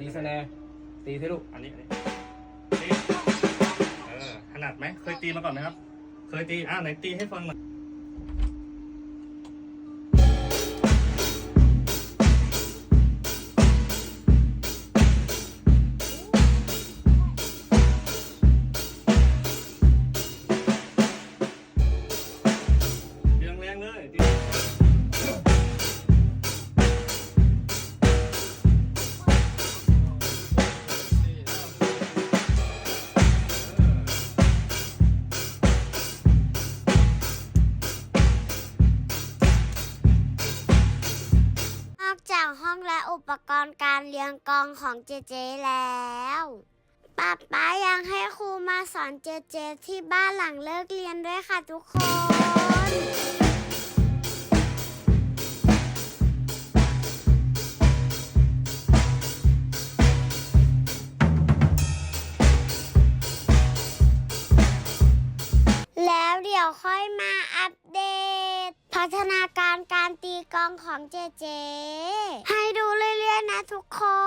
ตีสแนร์ตีสิลูกอันนี้อันนี้ตีเออถนัดไหมเคยตีมาก่อนไหมครับ เคยตีอ่าไหนตีให้ฟังหน่อย องและอุปกรณ์การเรียงกองของเจเจแล้วป๊าป๊ายังให้ครูมาสอนเจเจที่บ้านหลังเลิกเรียนด้วยค่ะทุกคนแล้วเดี๋ยวค่อยมาอัปเดต พัฒนาการการตีกองของเจเจ ให้ดู ょか。